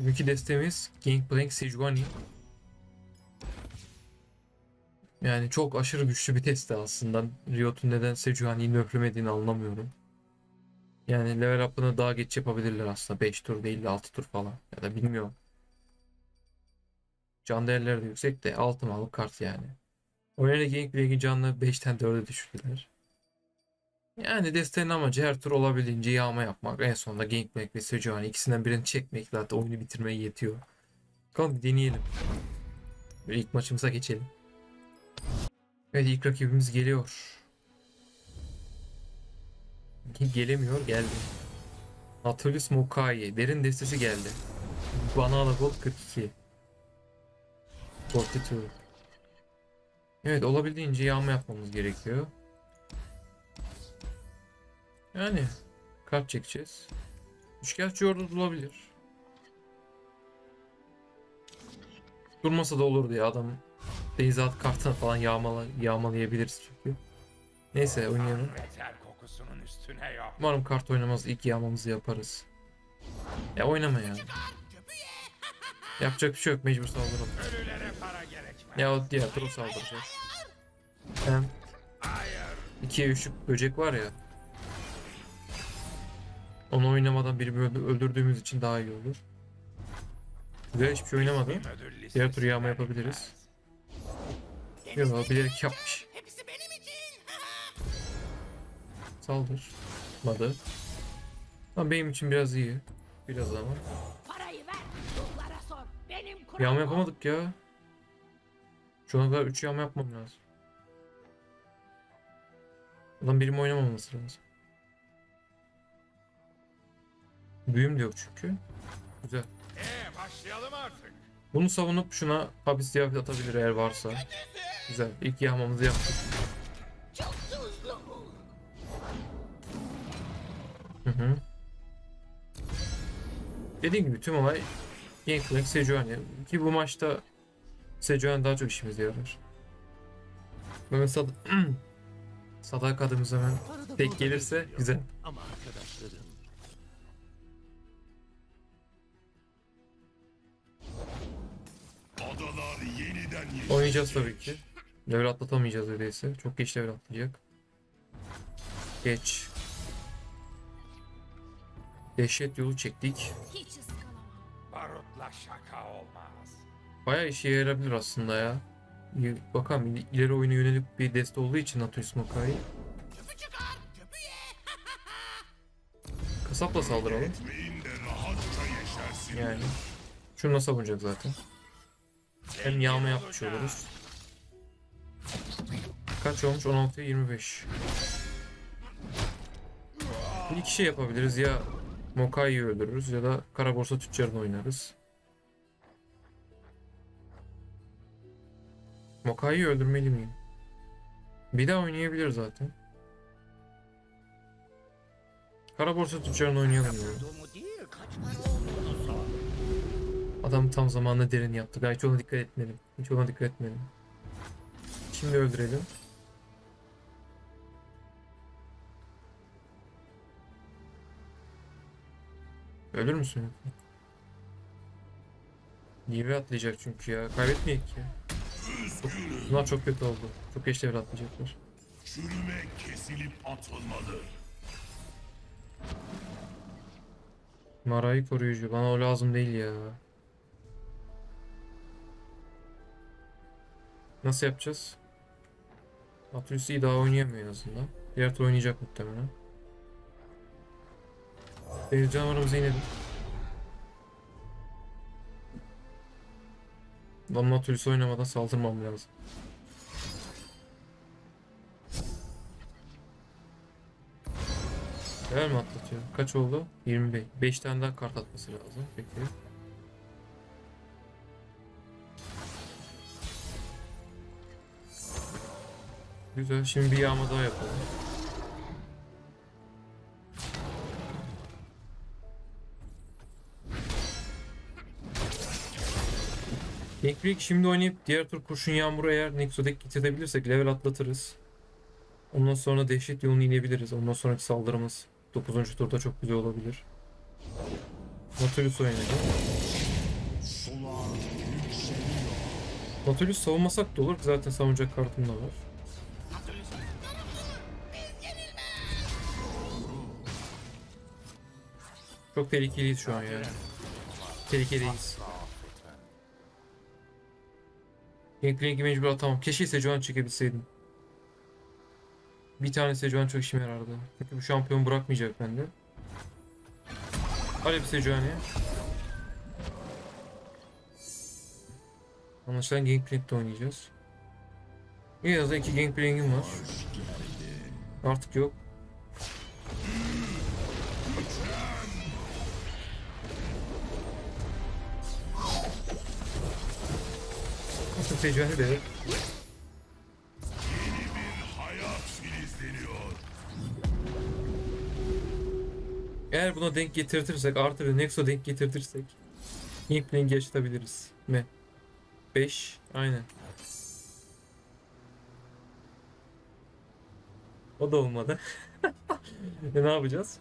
Bugünkü destemiz Gangplank Sejuani. Yani çok aşırı güçlü bir testi aslında. Riot'un neden Sejuani'yi nöflemediğini anlamıyorum. Yani level up'ını daha geç yapabilirler aslında. 5 tur değil de 6 tur falan. Ya da bilmiyorum. Can değerleri de yüksek de altı malı kart yani. Oyuna Gangplank'in canını 5'ten 4'e düşürdüler. Yani desteğin amacı her tur olabildiğince yağma yapmak. En sonunda Gangplank ve Sejuani ikisinden birini çekmek zaten oyunu bitirmeye yetiyor. Bakalım deneyelim. Böyle ilk maçımıza geçelim. Evet ilk rakibimiz geliyor. Ge- Gelemiyor geldi. Nautilus Mokai. Derin destesi geldi. Banana Gold 42. 42. Evet olabildiğince yağma yapmamız gerekiyor. Yani kart çekeceğiz. Üçkağıtçı orada durabilir. Durmasa da olur diye adam Beyzat kartını falan yağmala, yağmalayabiliriz çünkü. Neyse oynayalım. Umarım kart oynamaz ilk yağmamızı yaparız. Ya oynama ya. Yapacak bir şey yok mecbur saldıralım. Ya diğer tur o saldıracak. Hem Hayır. ikiye üçlük böcek var ya. Onu oynamadan birini öldü- öldürdüğümüz için daha iyi olur. Güzel hiçbir şey oynamadı. Bir ödül Diğer turu yağma yapabiliriz. Yok bilerek yapmış. İçin. Saldırmadı. Ama benim için biraz iyi. Biraz ama. Yağma yapamadık ya. Şu ana kadar 3 yağma yapmam lazım. Adam benim oynamaması lazım. Büyüm de yok çünkü. Güzel. Ee, başlayalım artık. Bunu savunup şuna hapis ziyafet atabilir eğer varsa. Güzel. İlk yağmamızı yaptık. Çok tuzlu. Hı hı. Dediğim gibi tüm olay Gangplank Sejuani. Ki bu maçta Sejuani daha çok işimize yarar. Mehmet Sad Sadakatimiz hemen tek gelirse güzel. Ama Oynayacağız tabii ki. Level atlatamayacağız öyleyse. Çok geç level atlayacak. Geç. Dehşet yolu çektik. Barutla şaka olmaz. Bayağı işe yarayabilir aslında ya. Bakalım il- ileri oyuna yönelik bir deste olduğu için Nautilus Makai. Çöpü çıkar. Çöpü ye. Kasapla saldıralım. Yani. Şunu savunacak zaten. Hem yağma yapmış oluruz. Kaç olmuş? 16'ya 25. Bir iki şey yapabiliriz. Ya Mokai'yi öldürürüz ya da Kara Borsa Tüccarı'nı oynarız. Mokai'yi öldürmeli miyim? Bir daha oynayabilir zaten. Kara Borsa Tüccarı'nı oynayalım ya. Adam tam zamanında derin yaptı. Ben hiç ona dikkat etmedim. Hiç ona dikkat etmedim. Şimdi öldürelim. Ölür müsün? Niye atlayacak çünkü ya. Kaybetmeyek ki. Bunlar çok kötü oldu. Çok geç devre atlayacaklar. Çürüme kesilip atılmalı. Marayı koruyucu. Bana o lazım değil ya. Nasıl yapacağız? İyi daha oynayamıyor en azından. Diğer tur oynayacak muhtemelen. Deniz canavarımızı inelim. Lan Nautilus oynamadan saldırmam lazım. Değer mi atlatıyor? Kaç oldu? 25. 5 tane daha kart atması lazım. Peki. Güzel. Şimdi bir yağma daha yapalım. Bekrik şimdi oynayıp diğer tur kurşun yağmuru eğer Nexodek getirebilirsek level atlatırız. Ondan sonra dehşet yolunu inebiliriz. Ondan sonraki saldırımız 9. turda çok güzel olabilir. Nautilus oynadı. Nautilus savunmasak da olur. Zaten savunacak kartım da var. Çok tehlikeliyiz şu an ya. Tehlikeliyiz. Ganklink'i mecbur atamam. Keşke Sejuani çekebilseydim. Bir tane Sejuani çok işime yarardı. Çünkü bu şampiyon bırakmayacak bende. Hadi bir Sejuani. Anlaşılan Gangplank'te oynayacağız. En azından iki Gangplank'im var. Artık yok. Hayat filizleniyor. Eğer buna denk getirtirsek artı bir Nexo denk getirtirsek Gameplank'i açtabiliriz mi? 5 aynen. O da olmadı. e ne yapacağız?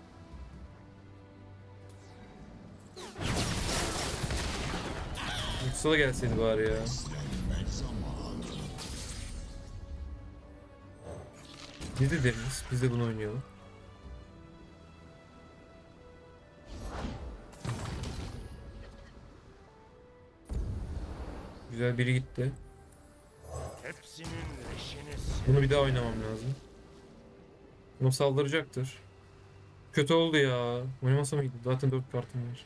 Nexo da gelseydi bari ya. Biz de. Biz de bunu oynayalım. Güzel biri gitti. Bunu bir daha oynamam lazım. Bunu saldıracaktır. Kötü oldu ya. Oynamasa mıydı? Zaten 4 kartım var.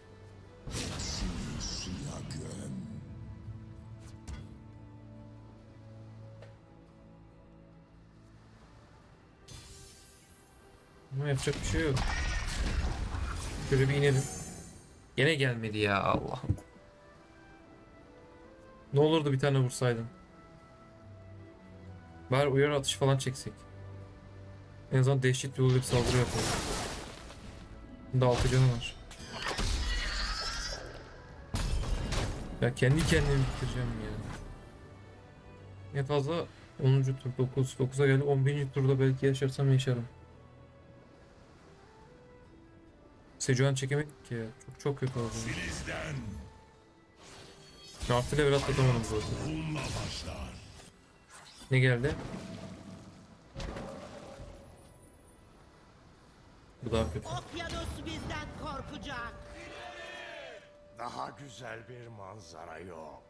Ama yapacak bir şey yok. Şöyle bir inelim. Gene gelmedi ya Allah'ım. Ne olurdu bir tane vursaydım. Bari uyarı atış falan çeksek. En azından dehşet yolu bir saldırı yapalım. Bunda 6 canı var. Ya kendi kendimi bitireceğim ya. Ne fazla 10. tur 9 9'a geldi 11. turda belki yaşarsam yaşarım. Sejuani çekemedik ki ya. Çok çok kötü oldu. Artı level atlatamadım zaten. Ne geldi? Bu daha kötü. Okyanus bizden korkacak. Daha güzel bir manzara yok.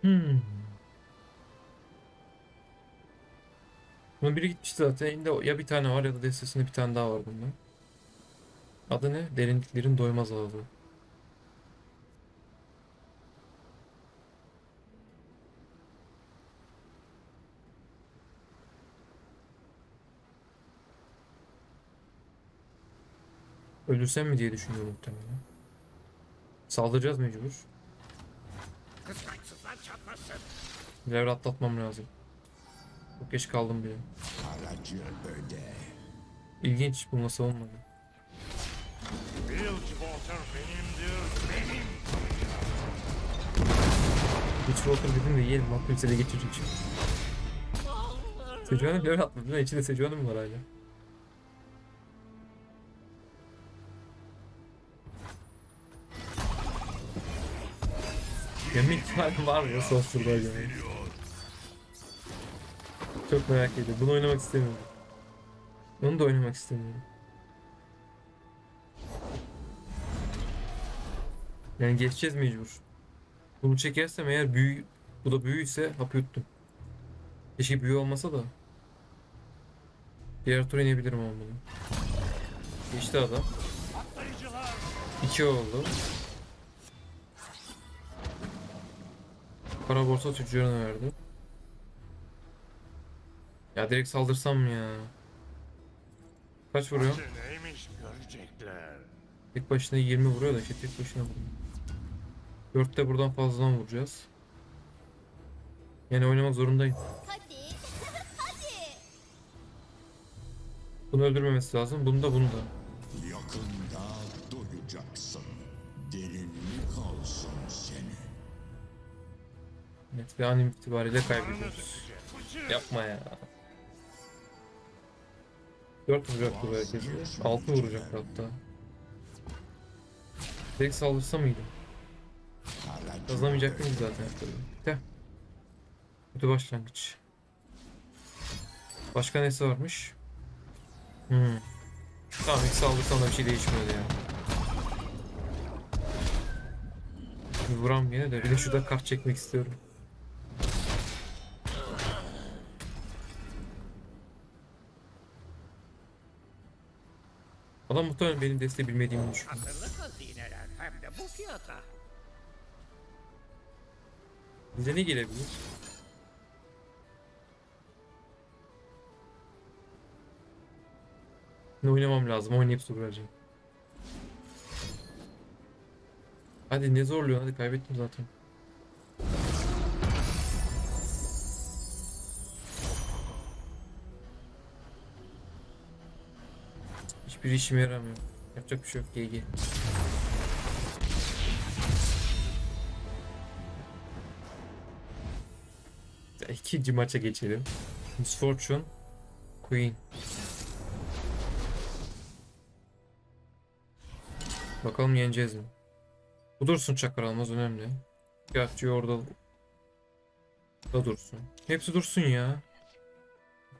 Hmm. Bunun biri gitmişti zaten. Elinde ya bir tane var ya da destesinde bir tane daha var bundan. Adı ne? Derinliklerin doymaz ağzı. Ölürsem mi diye düşünüyor muhtemelen. Saldıracağız mecbur. Level atlatmam lazım. Çok geç kaldım bile. İlginç bu nasıl olmadı. Bilgewater benimdir, benim. Witchwater dedim de yiyelim. Bak kimse de geçirecek şimdi. Sejuani level atladı. Ne içinde Sejuani mi var hala? Yemin ihtimali var mı son turda acaba? Çok merak ediyorum. Bunu oynamak istemiyorum. Onu da oynamak istemiyorum. Yani geçeceğiz mecbur. Bunu çekersem eğer büyü bu da büyüyse hap yuttum. Keşke büyü olmasa da. Diğer tur inebilirim ama bunu. Geçti adam. 2 oldu. Para borsa tüccarına verdi. Ya direkt saldırsam mı ya? Kaç vuruyor? Neymiş görecekler. Tek başına 20 vuruyor da işte tek başına vuruyor. 4 de buradan fazladan vuracağız. Yani oynamak zorundayım. Hadi. Hadi. Bunu öldürmemesi lazım. Bunu da bunu da. Yakında doyacaksın. Derinlik alsın seni. Evet ve an itibariyle kaybediyoruz. Yapma ya. 4 vuracaktı belki. 6 vuracaktı hatta. Direkt saldırsa mıydı? Kazanamayacak mıyız zaten? De. Kötü başlangıç. Başka nesi varmış? Hmm. Tamam ilk saldırsam da bir şey değişmiyordu ya. Bir Vuram yine de bir de şurada kart çekmek istiyorum. Adam muhtemelen benim desteği bilmediğimi düşünüyor. Hatırlı hazineler hem de bu fiyata. Bize ne gelebilir? Ne oynamam lazım? Oynayıp su. Hadi ne zorluyor? Hadi kaybettim zaten. Hiçbir işime yaramıyor. Yapacak bir şey yok. GG. İkinci maça geçelim. Miss Fortune, Queen. Bakalım yeneceğiz mi? Bu dursun çakar almaz önemli. Gerçi orada da dursun. Hepsi dursun ya.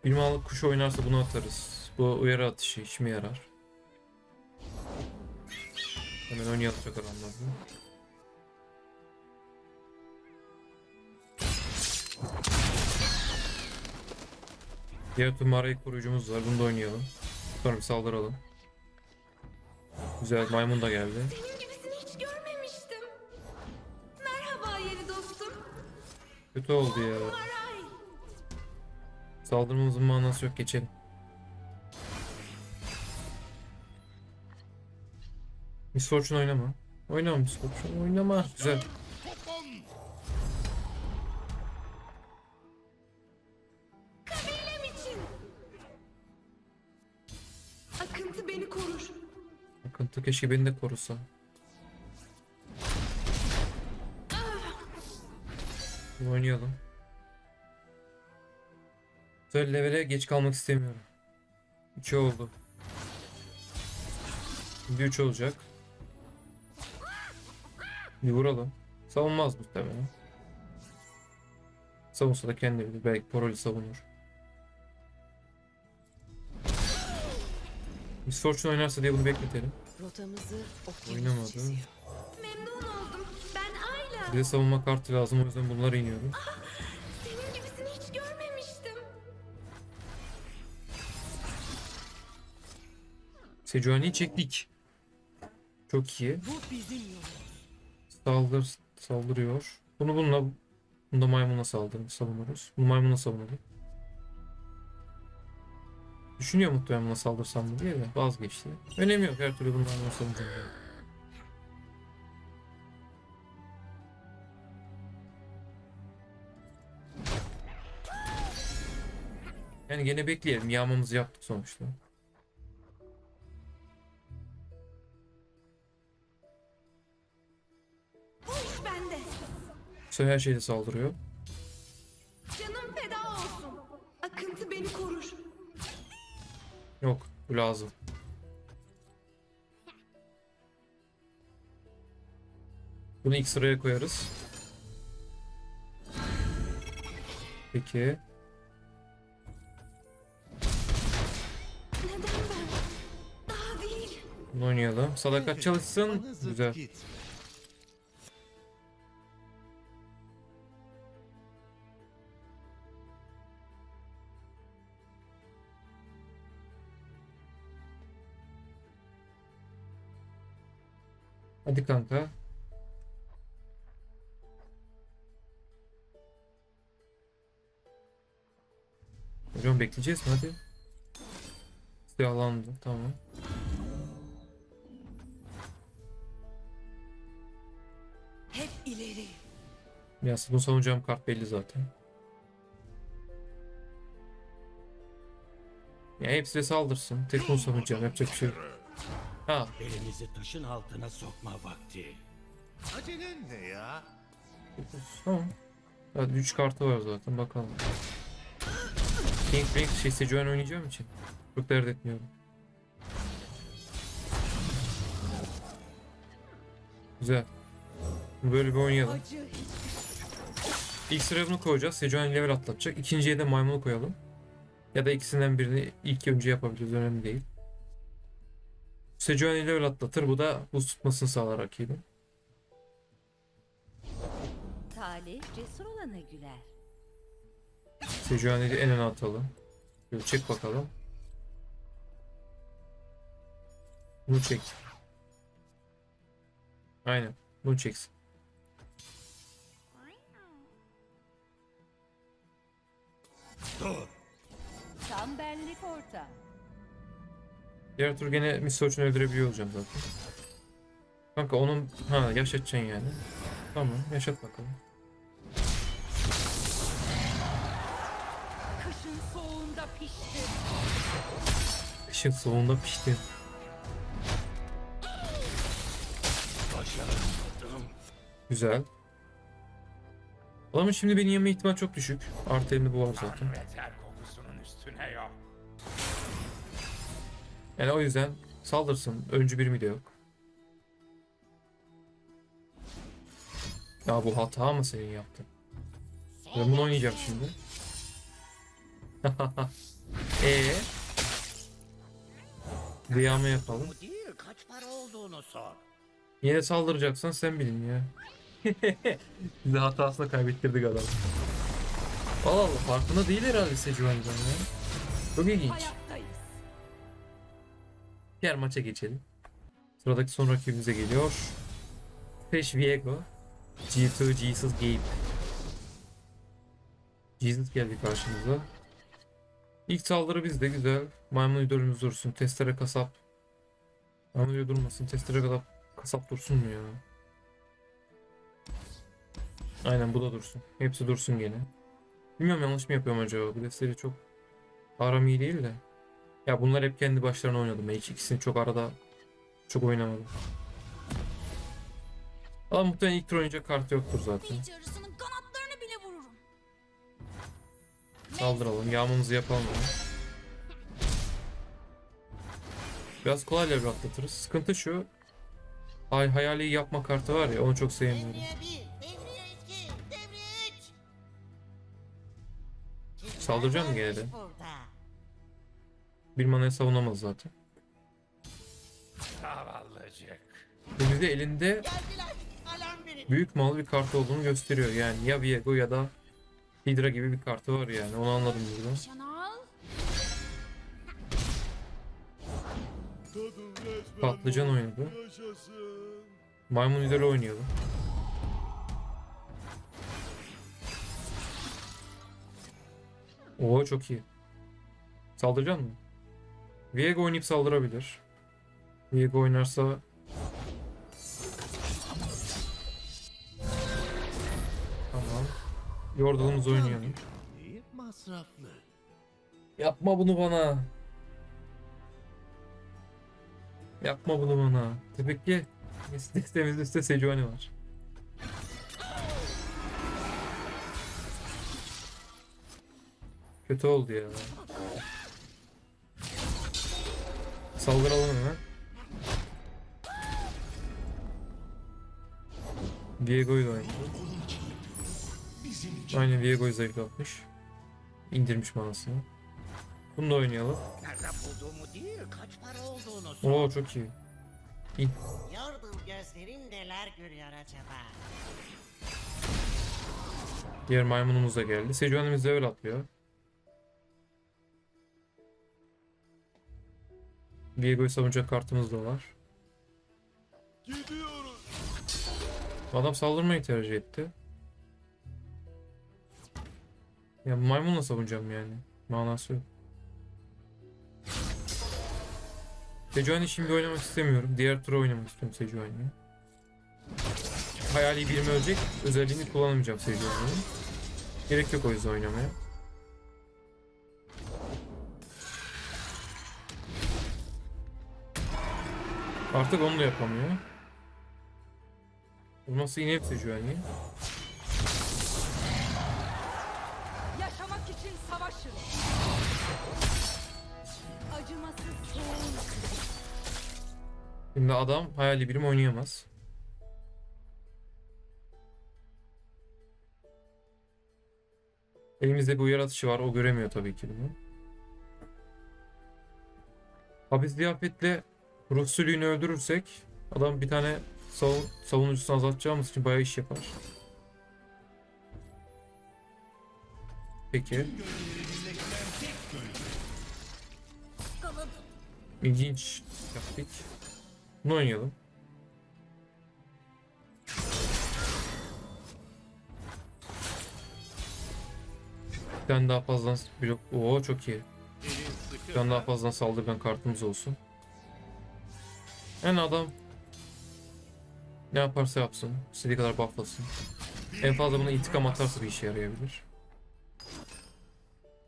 Bir malık kuş oynarsa bunu atarız. Bu uyarı atışı işime yarar. Hemen oynayalım almaz mı? Diğer tüm mağarayı koruyucumuz var. Bunu da oynayalım. Sonra bir saldıralım. Güzel maymun da geldi. Senin gibisini hiç görmemiştim. Merhaba yeni dostum. Kötü oldu ya. Maray. Saldırmamızın manası yok geçelim. Miss Fortune oynama. Oynama Miss Fortune oynama. Güzel. Akıntı beni korur. Akıntı keşke beni de korusa. Bir Oynayalım. Güzel levele geç kalmak istemiyorum. 2 oldu. Şimdi 3 olacak. Bir vuralım. Savunmaz muhtemelen. Savunsa da kendi bilir. Belki Poroli savunur. Miss Fortune oynarsa diye bunu bekletelim. Rotamızı Oynamadı. çiziyor. Memnun oldum. Ben Ayla. Bize savunma kartı lazım o yüzden bunları iniyorum. Senin gibisini hiç görmemiştim. Sejuani'yi çektik. Çok iyi. Bu bizim yolumuz. Saldır, saldırıyor. Bunu bununla bunu da maymuna saldırır, savunuruz. Bunu maymuna savunalım. Düşünüyor muhtemelen buna saldırsam mı diye de vazgeçti. Önemi yok her türlü bundan savunacağım. Yani gene bekleyelim. Yağmamızı yaptık sonuçta. Sonra her şeyde saldırıyor. Canım feda olsun. Akıntı beni korur. Yok, bu lazım. Bunu ilk sıraya koyarız. Peki. Neden ben? Daha değil. Bunu oynayalım. Sadakat çalışsın. Güzel. Hadi kanka. Hocam bekleyeceğiz mi? Hadi. Silahlandı. Tamam. Hep ileri. Ya bunu savunacağım kart belli zaten. Ya hepsi saldırsın. Tek bunu savunacağım. Yapacak bir şey yok. Ha. Elimizi taşın altına sokma vakti. Acelen ne ya? Tamam. Hadi 3 kartı var zaten bakalım. King Frank şey Sejuani oynayacağım için. Çok dert etmiyorum. Güzel. Böyle bir oynayalım. İlk sıraya bunu koyacağız. Sejuani level atlatacak. İkinciye de maymunu koyalım. Ya da ikisinden birini ilk önce yapabiliriz. Önemli değil. Sejuani level atlatır. Bu da buz tutmasını sağlar rakibin. Talih cesur olana güler. Sejuani'yi en öne atalım. Şöyle çek bakalım. Bunu çek. Aynen. Bunu çeksin. Dur. Tam benlik orta. Diğer tur gene Misfortune'u öldürebiliyor olacağım zaten. Kanka onun... Ha yaşatacaksın yani. Tamam yaşat bakalım. kışın soğuğunda pişti. Işık soğuğunda pişti. Başaramadım. Güzel. Adamın şimdi beni yeme ihtimal çok düşük. Artı elinde bu var zaten. Yani o yüzden saldırsın. Öncü bir mi de yok. Ya bu hata mı senin yaptın? Ben bunu oynayacağım şimdi. Eee? Kıyamı yapalım. Kaç para olduğunu sor. Yine saldıracaksan sen bilin ya. Bizi hatasına kaybettirdik adam. Allah Allah farkında değil herhalde Sejuani'den ya. Çok ilginç. Diğer maça geçelim. Sıradaki son rakibimize geliyor. Peş Viego. G2 Jesus Gabe. Jesus geldi karşımıza. İlk saldırı bizde güzel. Maymun idolümüz dursun. Testere kasap. Maymun durmasın. Testere kasap, kasap dursun mu ya? Aynen bu da dursun. Hepsi dursun gene. Bilmiyorum yanlış mı yapıyorum acaba? Bu desteri çok aram değil de. Ya bunlar hep kendi başlarına oynadım. Hiç ikisini çok arada çok oynamadım. Ama muhtemelen ilk tur oynayacak kartı yoktur zaten. Saldıralım. Yağmamızı yapalım. Biraz kolay level atlatırız. Sıkıntı şu. Ay hayali yapma kartı var ya onu çok sevmiyorum. Devriye 1, devriye 2, devriye 3. Saldıracağım gene de? Burada. Bir manaya savunamaz zaten. Zavallıcık. Şimdi de elinde büyük mal bir kart olduğunu gösteriyor. Yani ya Viego ya da Hydra gibi bir kartı var yani. Onu anladım buradan. Şanal. Patlıcan oynadı. Maymun idolü oynayalım. Oo çok iyi. Saldıracak mı? Viego oynayıp saldırabilir. Viego oynarsa Tamam. Yordalımızı oynayalım. Yapma bunu bana. Yapma bunu bana. Demek ki listemizde üstte Sejuani var. Kötü oldu ya. Saldıralım hemen. Diego'yu da oynadı. Aynen Diego'yu zayıflatmış. İndirmiş manasını. Bunu da oynayalım. Oo çok iyi. Yordle gözlerim neler görüyor acaba? Diğer maymunumuz da geldi. Sejuani'miz level atlıyor. Diego'yu savunacak kartımız da var. Adam saldırmayı tercih etti. Ya maymunla savunacağım yani. Manası yok. Sejuani şimdi oynamak istemiyorum. Diğer tura oynamak istiyorum Sejuani'yi. Hayali birimi ölecek. Özelliğini kullanamayacağım Sejuani'nin. Gerek yok o yüzden oynamaya. Artık onu da yapamıyor. Bu nasıl yine hepsi şu? Yaşamak için savaşın. Acımasız. Şimdi adam hayali birim oynayamaz. Elimizde bir uyarı var. O göremiyor tabii ki bunu. Habis Ziyafet'le Rusulü'nü öldürürsek adam bir tane savun savunucusunu azaltacağımız için bayağı iş yapar. Peki. İlginç taktik. Bunu oynayalım. Bir tane daha fazladan blok. Oo çok iyi. Bir tane daha fazladan saldırgan kartımız olsun. Yani adam ne yaparsa yapsın. istediği kadar bufflasın. En fazla buna intikam atarsa bir işe yarayabilir.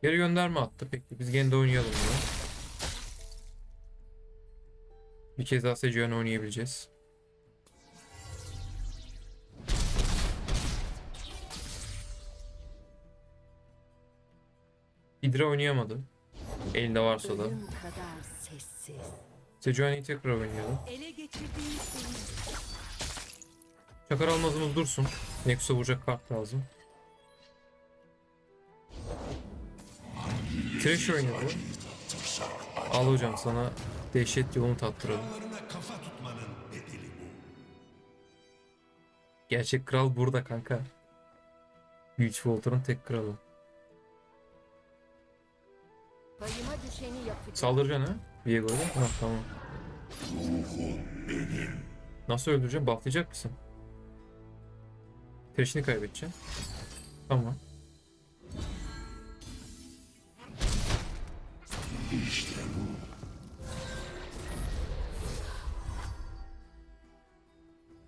Geri gönderme attı. Peki biz gene de oynayalım bunu. Bir kez daha Sejuani oynayabileceğiz. Hydra oynayamadı. Elinde varsa da. Sejuani'yi tekrar oynayalım. Ele. Çakar almazımız dursun. Nexus'a vuracak kart lazım. Trash oynadı. Al hocam sana dehşet yolunu tattıralım. Gerçek kral burada kanka. Huge Walter'ın tek kralı. Saldıracaksın ha? Viego'ya. Ha tamam. Nasıl öldüreceğim? Bufflayacak mısın? Trash'ini kaybedeceğim. Tamam.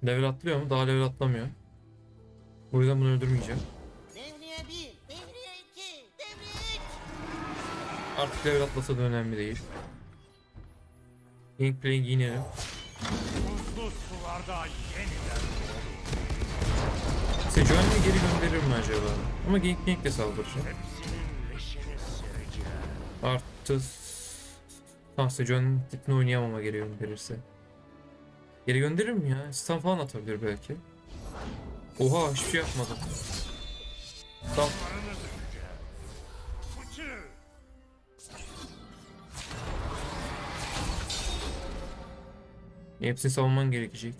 Level atlıyor mu? Daha level atlamıyor. O yüzden bunu öldürmeyeceğim. Devriye 1, devriye 2, devriye 3. Artık level atlasa da önemli değil. Sularda yeniden Sejuani'yi geri gönderir mi acaba? Ama leşini sereceğim. Artı... Tamam Sejuani'nin tipini oynayamama geri gönderirse. Geri gönderir mi ya? Stun falan atabilir belki. Oha hiçbir şey yapmadı. Tamam. Hepsini savunman gerekecek.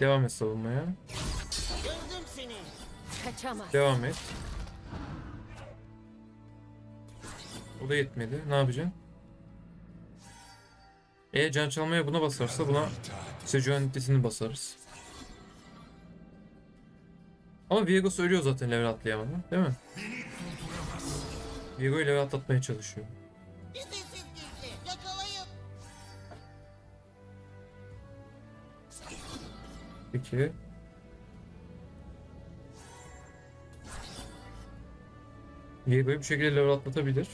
Devam et savunmaya. Gördüm seni. Kaçamaz. Devam et. O da yetmedi. Ne yapacaksın? E can çalmaya buna basarsa buna Sejuani nitesini basarız. Ama Viego söylüyor zaten level atlayamadı. Değil mi? Viego'yu level atlatmaya çalışıyor. Peki. Viego'yu bir şekilde level atlatabilir.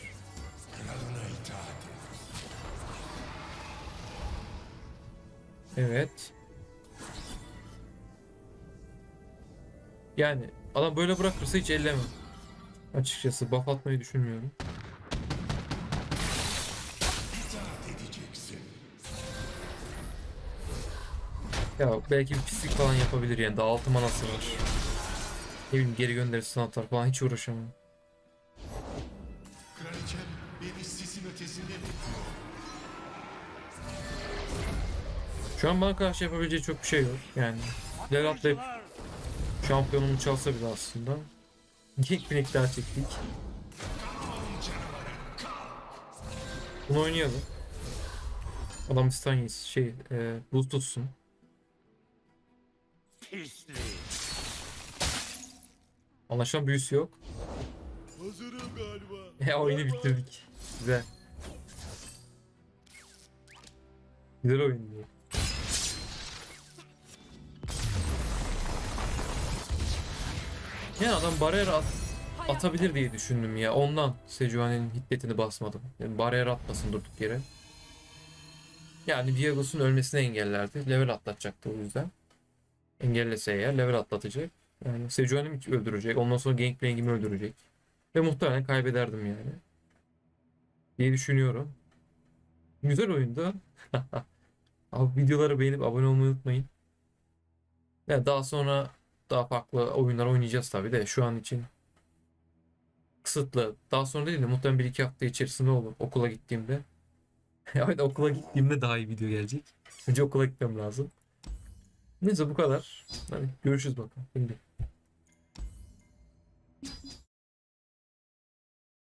Evet. Yani adam böyle bırakırsa hiç elleme. Açıkçası buff atmayı düşünmüyorum. Ya belki bir pislik falan yapabilir yani daha altı manası var. Ne bileyim geri gönderirse atar falan hiç uğraşamam. Kraliçem beni sisin ötesinde bekliyor. Şu an bana karşı yapabileceği çok bir şey yok yani. Level atlayıp şampiyonumu çalsa bile aslında. İlk bir daha çektik. Bunu oynayalım. Adam stun şey e, boost tutsun. Pislik. Anlaşılan büyüsü yok. Hazırım galiba. E oyunu bitirdik. Güzel. Güzel oyundu. Yani adam bariyer at, atabilir diye düşündüm ya. Ondan Sejuani'nin hiddetini basmadım. Yani bariyer atmasın durduk yere. Yani Viegos'un ölmesini engellerdi. Level atlatacaktı o yüzden. Engellese eğer level atlatacak. Yani Sejuani'mi öldürecek. Ondan sonra Gangplank'imi öldürecek. Ve muhtemelen kaybederdim yani. Diye düşünüyorum. Güzel oyundu. Abi videoları beğenip abone olmayı unutmayın. Ya daha sonra daha farklı oyunlar oynayacağız tabii de şu an için kısıtlı. Daha sonra değil de muhtemelen bir iki hafta içerisinde olur okula gittiğimde. Evet okula gittiğimde daha iyi video gelecek. Önce okula gitmem lazım. Neyse bu kadar. Hadi görüşürüz bakalım. Şimdi.